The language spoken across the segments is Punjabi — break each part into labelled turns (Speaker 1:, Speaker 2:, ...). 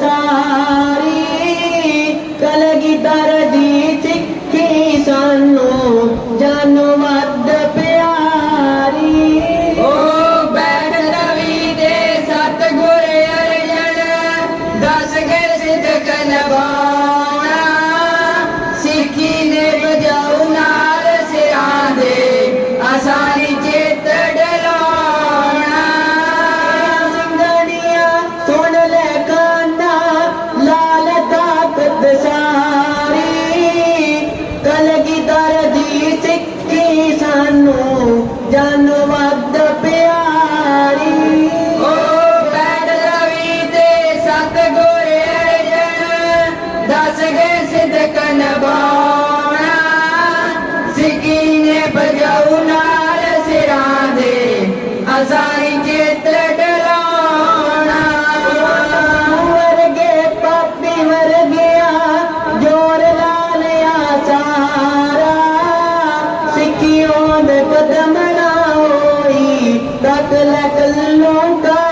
Speaker 1: さ ਜਾਨੋ ਵੱਧ ਪਿਆਰੀ
Speaker 2: ਓ ਪੈਦਲ ਵੀ ਤੇ ਸਤ ਗੁਰ ਅਰਜਨ ਦਸ ਗਏ ਸਿੱਧਕ ਨਭਾਉਣਾ ਸਿੱਕੀ ਨੇ ਬਜਾਉ ਨਾਲ ਸਿਰਾਂ ਦੇ ਅਜ਼ਾਰੀ
Speaker 1: कदम ना होई तक लकलों का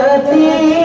Speaker 1: गति